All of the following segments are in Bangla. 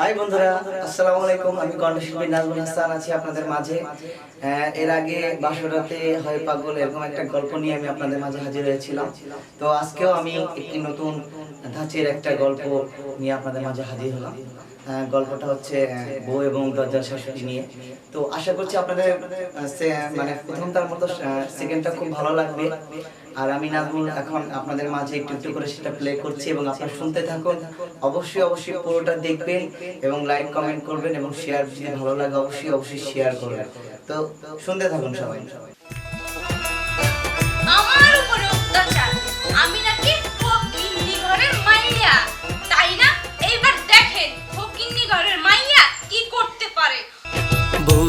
হাই বন্ধুরা আসসালামু আলাইকুম। আমি কণ্ঠশিল্পী নাজমুল হাসান আছি আপনাদের মাঝে। আহ, এর আগে বাসরাতে হয় পাগল এরকম একটা গল্প নিয়ে আমি আপনাদের মাঝে হাজির হয়েছিলাম। তো আজকেও আমি একটি নতুন ধাঁচের একটা গল্প নিয়ে আপনাদের মাঝে হাজির হলাম। গল্পটা হচ্ছে বউ এবং দরজার শাশুড়ি নিয়ে। তো আশা করছি আপনাদের মানে প্রথমটার মতো সেকেন্ডটা খুব ভালো লাগবে। আর আমি নাজমুল এখন আপনাদের মাঝে একটু একটু করে সেটা প্লে করছি এবং আপনারা শুনতে থাকুন। অবশ্যই অবশ্যই পুরোটা দেখবেন এবং লাইক কমেন্ট করবেন এবং শেয়ার যদি ভালো লাগে, অবশ্যই অবশ্যই শেয়ার করবেন। তো শুনতে থাকুন সবাই। আমার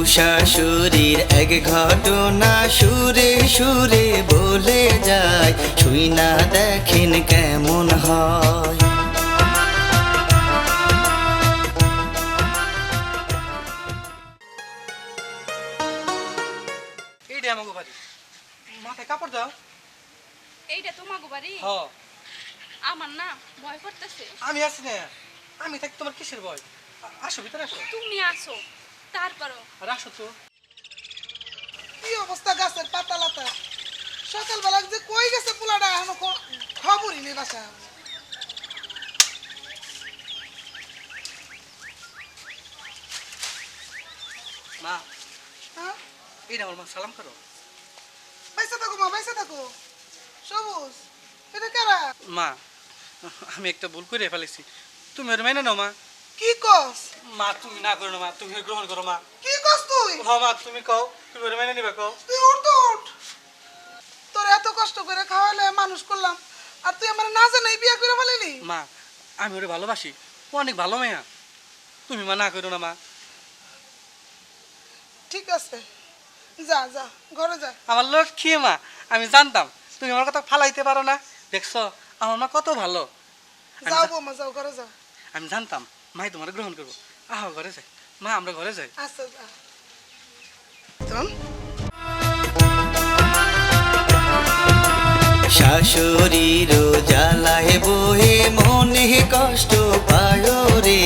শাশুড়ির এক ঘটনা সুরে সুরে বলে যায় শুই না দেখেন কেমন হয়। এইটা আমাকে বাড়ি। মাথায় কাপড় দাও। এইটা তোমাকে বাড়ি? হ। আমার না ভয় করতেছে। আমি আছি না। আমি থাকি তোমার কিসের ভয়? আসো ভিতরে আসো। তুমি আসো। তারপরও। আর আসো তো। কি অবস্থা গাছের পাতা লাতা সকালবেলা যে কই গেছে পোলাটা এখনও খবরই নেই বাসা মা হ্যাঁ? এইটা আমার মা সালাম করো। বাইসা থাকো মা বাইসা থাকো। সবুজ এটা কারা? মা আমি একটা ভুল করে ফেলেছি। তুমি ওর মেনে নাও মা। কি কস? মা তুমি না করো না মা তুমি গ্রহণ করো মা। কি কস তুই? হ মা তুমি কও তুমি মেনে নিবে কও। তুই উঠ তো উঠ। তোর এত কষ্ট করে খাওয়ালে মানুষ করলাম আর তুই আমার না জানাই বিয়ে করে ফেলিনি মা আমি ওরে ভালোবাসি ও অনেক ভালো মেয়া। তুমি মা না করো না মা। ঠিক আছে যা যা ঘরে যা। আমার লক্ষ্মী মা আমি জানতাম তুমি আমার কথা ফালাইতে পারো না। দেখছ আমার মা কত ভালো। যাও বৌমা যাও ঘরে যাও। আমি জানতাম মাই তোমার গ্রহণ করব। আহ ঘরে যাই। মা আমরা ঘরে যাই। আচ্ছা চল। শাশুড়ির জ্বালায় বহে মনে কষ্ট পায় রে।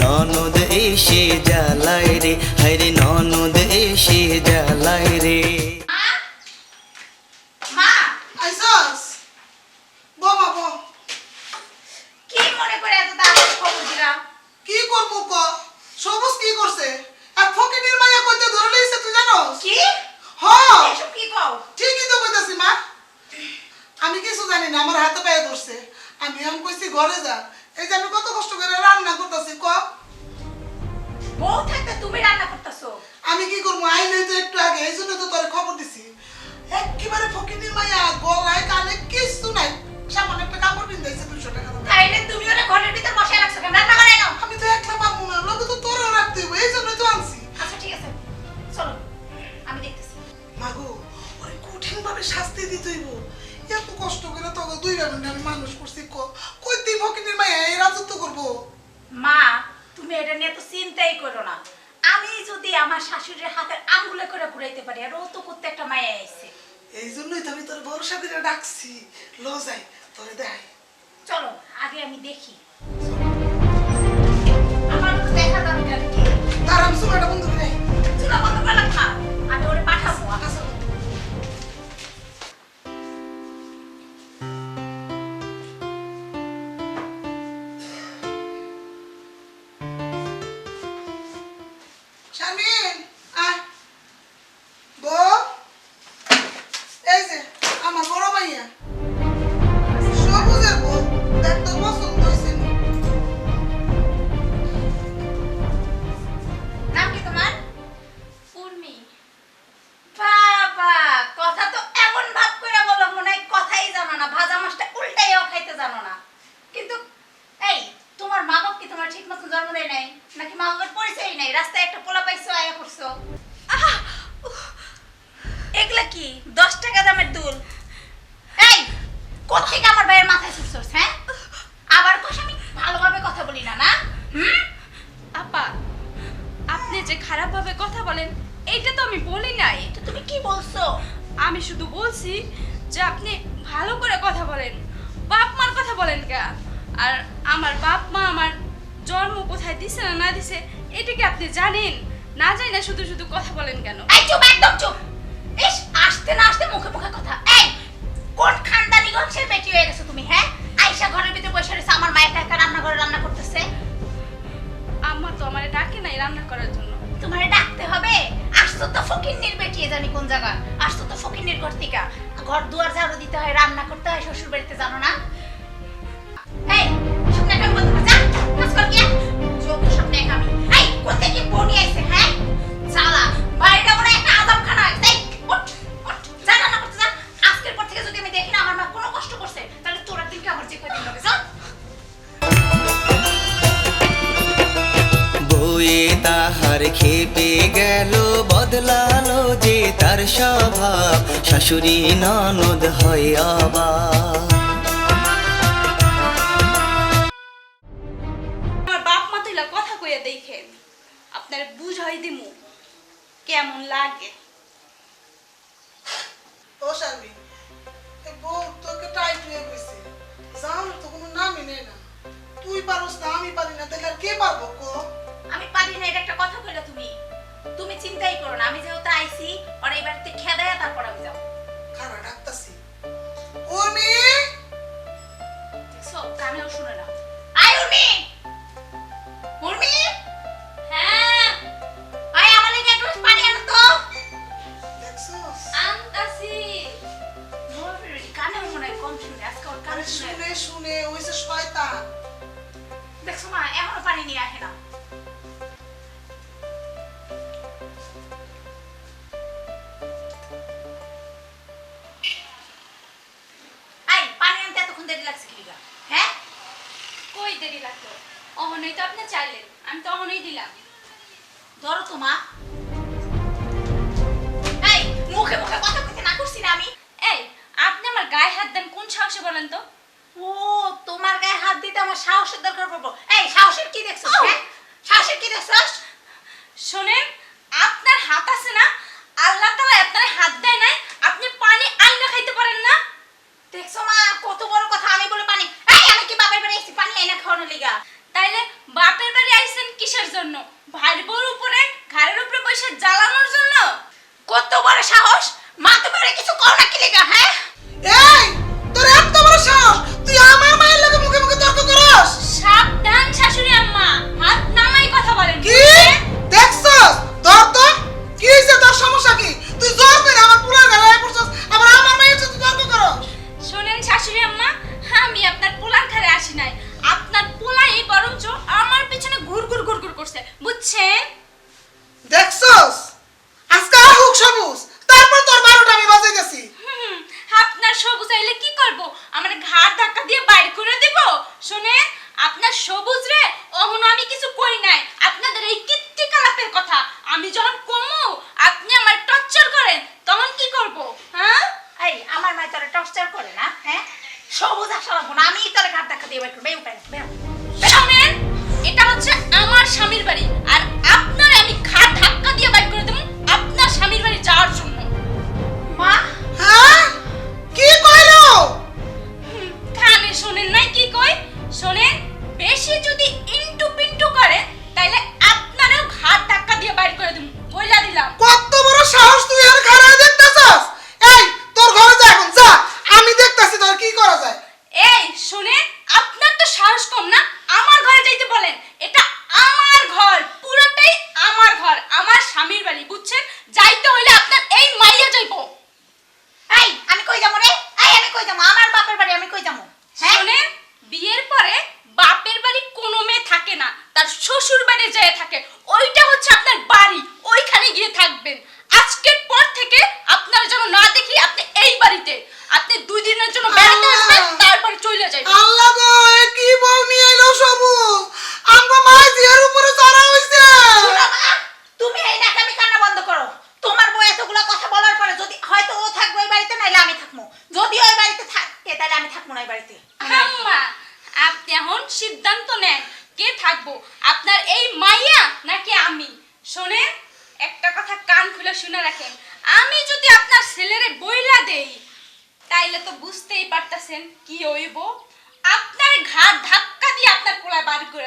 ননদ এসে জ্বালায় রে। হায়রে ননদ এসে জ্বালায় রে মা আইসস বৌমা বৌ কি মনে করে এত তাড়াতাড়ি খবর দিলা কি সবুজ কি করছে? আর ফকিনির মাইয়া কইতে ধরে লইছে তুই জানোস? কি? হ। এসব কি কও? ঠিকই তো কইতাছি মা। আমি কিছু জানি না আমার হাতে পায়ে ধরছে। আমি এখন কইছি ঘরে যা। এই যে আমি কত কষ্ট করে রান্না করতেছি ক? বউ থাকতে তুমি রান্না করতেছো? আমি কি করব? আইলে তো একটু আগে এই জন্য তো তোর খবর দিছি। একেবারে ফকিনির মাইয়া গলায় কানে কিছু নাই। সামান্য একটা কাপড় পিন্ধাইছে দুশো টাকা তুমি ওরা ঘরের ভিতর বসায় রাখছো কেন? রান্না করে নাও। আমি তো একলা পাবো না লোকে তো তোরও রাখতে হইব এই জন্যই তো আনছি। আচ্ছা ঠিক আছে। চলো আমি দেখতেছি। মাগো ওরে কঠিন ভাবে শাস্তি দিতে হইব। এত কষ্ট করে তোকে দুই ভাবেন মানুষ করছি ক কই তুই ফকিনের মাইয়া এই রাজত্ব করব? মা তুমি এটা নিয়ে তো চিন্তাই করো না। আমি যদি আমার শাশুড়ির হাতের আঙ্গুলে করে ঘুরাইতে পারি আর ও তো করতে একটা মায়া আইছে। এই জন্যই তো আমি তোর ভরসা করে ডাকছি। লো যাই তোরে দেখাই। চলো আগে আমি দেখি। যে খারাপভাবে কথা বলেন এইটা তো আমি বলি নাই। তুমি কি বলছো? আমি শুধু বলছি যে আপনি ভালো করে কথা বলেন বাপ মার কথা বলেন কে আর আমার বাপ মা আমার জন্ম কোথায় দিছে না না দিছে এটা কি আপনি জানেন? না জানি না শুধু শুধু কথা বলেন কেন? এই চুপ একদম চুপ। ইস আসতে না আসতে মুখে মুখে কথা। এই কোন খানদানি গঞ্জের বেটি হয়ে গেছো তুমি হ্যাঁ? আয়শা ঘরের ভিতরে বসে রয়েছে আমার মায়ের টাকা রান্না করে রান্না করতেছে। আম্মা তো আমারে ডাকে নাই রান্না করার জন্য। ফকিন্নির বেটি জানি কোন জায়গা? আসতো তো ফকিন্নির ঘর থেকে। ঘর দুয়ার ঝাড়ু দিতে হয়, রান্না করতে হয়, শ্বশুর বাড়িতে জানো না? এই শুকনা কাম বন্ধ কর কাজ কর গিয়া। যোগ সামনে আমি। এই, কোথেকে বনি আইছে হ্যাঁ? খেপে গেল বদলালো যে তার স্বভাব। শাশুড়ি ননদ হয় আবা কেমন লাগে? তুই না আমি না কে আমি পারি না এটা একটা কথা চিন্তাই করো না আমি যেহেতু আইছি আর এই বাড়িতে খেদায় তারপর আমি যাব। খানা ডাকতাছি? উনি দেখছ কানেও শুনে না। আয় উনি উর্মি? হ্যাঁ? আমার পানি আনো তো। দেখছ? আনতাছি। মনে কম শুনে আজকে ওর কানে শুনে। শুনে ওইসে শয়তান। দেখছ মা এখনও পানি নিয়ে আসে না।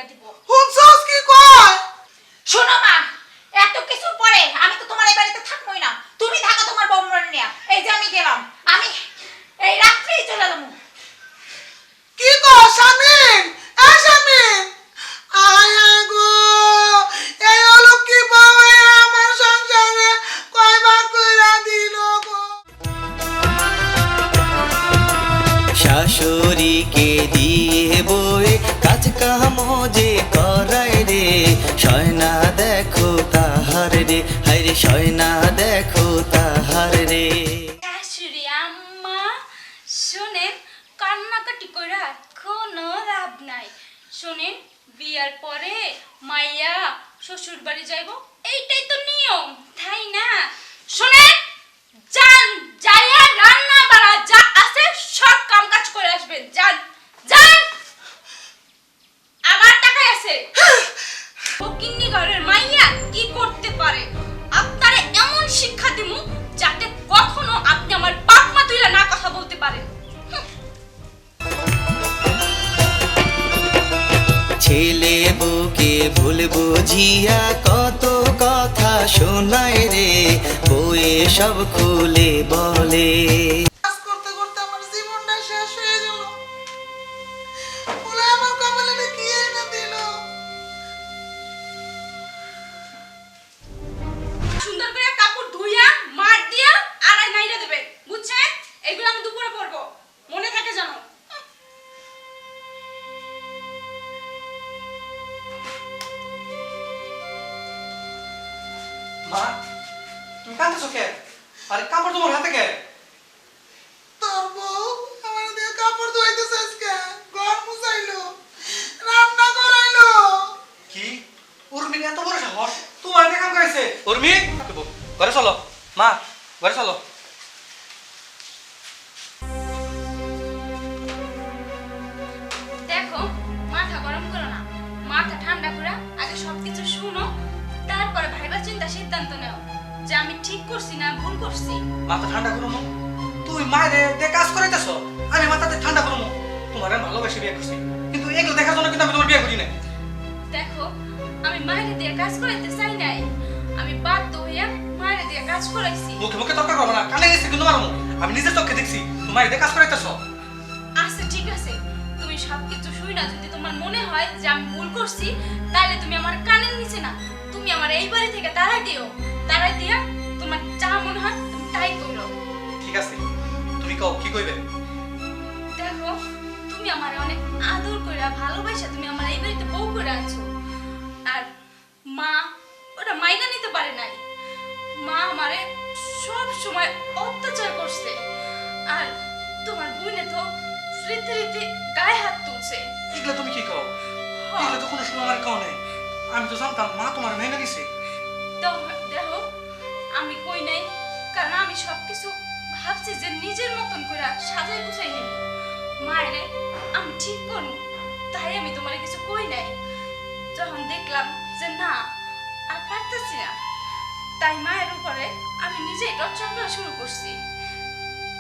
விரட்டி போ শাশুড়িকে দিয়ে বই কাজ কাম যে করায় রে। সয়না দেখো তাহার রে, হায় সয়না দেখো তাহার রে। শোনেন আম্মা, শুনেন, কান্নাকাটি করা নাই। শুনেন, বিয়ার পরে মাইয়া শ্বশুর বাড়ি যাইব, এইটাই তো নিয়ম, তাই না? শুনেন, যান, যাইয়া রান্না বাড়া যা বুঝিয়া কত কথা শোনায় রে বয়ে সব খুলে বলে। আরে কাপড় তোমার হাতে কে? তোর বউ আমার দিয়ে কাপড় ধুইতেছে আজকে। ঘর মুছাইলো রান্না করাইলো। কি? উর্মির এত বড় সাহস? তোমার দিয়ে কাম করেছে? উর্মি? ঘরে চলো। মা ঘরে চলো। দেখো মাথা গরম করো না। মাথা ঠান্ডা করে আগে সবকিছু শুনো তারপরে ভাইবা চিন্তা সিদ্ধান্ত নাও। যে আমি ঠিক করছি না ভুল করছি? মাথা ঠান্ডা করো। তুই মায়ের দিয়ে কাজ করাইতেছ আমি মাথাতে ঠান্ডা করো তোমার আমি ভালোবেসে বিয়ে করছি কিন্তু এগুলো দেখার জন্য কিন্তু আমি তোমার বিয়ে করি না দেখো আমি মায়ের দিয়ে কাজ করাইতে চাই নাই। আমি বাধ্য হইয়া মায়ের দিয়ে কাজ করাইছি। মুখে মুখে তর্ক করব না কানে গেছি কিন্তু মারমু আমি নিজের চোখে দেখছি তোমার দিয়ে কাজ করাইতেছ। আচ্ছা ঠিক আছে। তুমি সবকিছু শুই না যদি তোমার মনে হয় যে আমি ভুল করছি তাহলে তুমি আমার কানের নিচে না তুমি আমার এই বাড়ি থেকে তাড়াই দিও। তাড়াই দিয়া তোমার যা মনে হয় তুমি তাই করো। ঠিক আছে তুমি কও কি কইবে? দেখো তুমি আমার অনেক আদর করে ভালোবাসা তুমি আমার এই বাড়িতে বউ করে আনছো। আর মা ওটা মাইনা নিতে পারে নাই। মা আমারে সব সময় অত্যাচার করছে। আর তোমার বোনে তো রীতি রীতি গায়ে হাত তুলছে। এগুলো তুমি কি কও? এগুলো তো কোনো সময় আমার কও নাই। আমি তো জানতাম মা তোমার মেনে গেছে তো দেখো নাই। কারণ আমি সবকিছু ভাবছি যে নিজের মতন করে সাজাই গুছাই নেব। মায়েরে আমি ঠিক করব, তাই আমি তোমার কিছু কই নাই। যখন দেখলাম যে না, আর পারতেছি না, তাই মায়ের উপরে আমি নিজেই টর্চার করা শুরু করছি।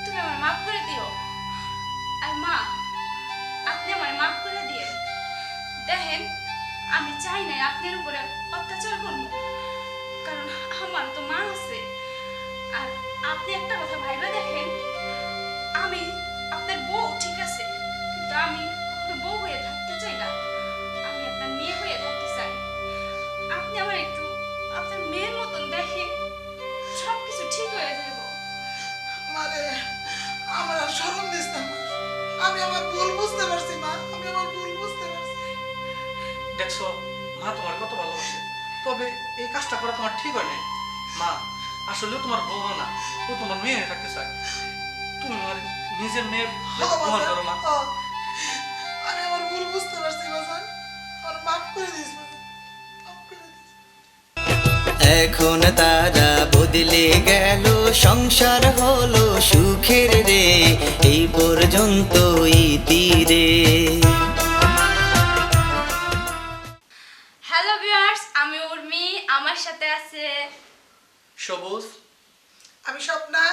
তুমি আমার মাফ করে দিও। আর মা, আপনি আমার মাফ করে দিয়ে। দেখেন, আমি চাই না আপনার উপরে অত্যাচার করব। কারণ আমার তো মা আছে। আর আপনি একটা কথা ভাইবা দেখেন আমি আপনার বউ ঠিক আছে কিন্তু আমি কখনো বউ হয়ে থাকতে চাই না আমি আপনার মেয়ে হয়ে থাকতে চাই। আপনি আমার একটু আপনার মেয়ের মতন দেখেন সব কিছু ঠিক হয়ে যাব মারে আমার আর শরম দিস না মা। আমি আমার ভুল বুঝতে পারছি মা। আমি আমার ভুল বুঝতে পারছি। দেখছ মা তোমার কত ভালোবাসে তবে এই কাজটা করা তোমার ঠিক হয় নাই। মা আসলে তোমার বউ না ও তোমার মেয়ে হয়ে থাকতে চায়। তুমি আমার নিজের মেয়ে ও প্রমাণ করো মা। আমি আমার ভুল বুঝতে পারছি বাজান আমার মাফ করে দিস এখন তারা বদলে গেল সংসার হলো সুখের রে এই পর্যন্ত ইতিরে হ্যালো সবুজ? আমি স্বপ্না।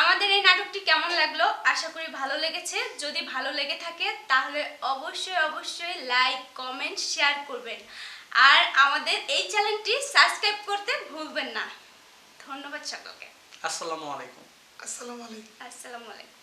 আমাদের এই নাটকটি কেমন লাগল? আশা করি ভালো লেগেছে। যদি ভালো লেগে থাকে তাহলে অবশ্যই অবশ্যই লাইক কমেন্ট শেয়ার করবেন। আর আমাদের এই চ্যানেলটি সাবস্ক্রাইব করতে ভুলবেন না। ধন্যবাদ সকলকে। আসসালামু আলাইকুম। আসসালামু আলাইকুম। আসসালামু আলাইকুম।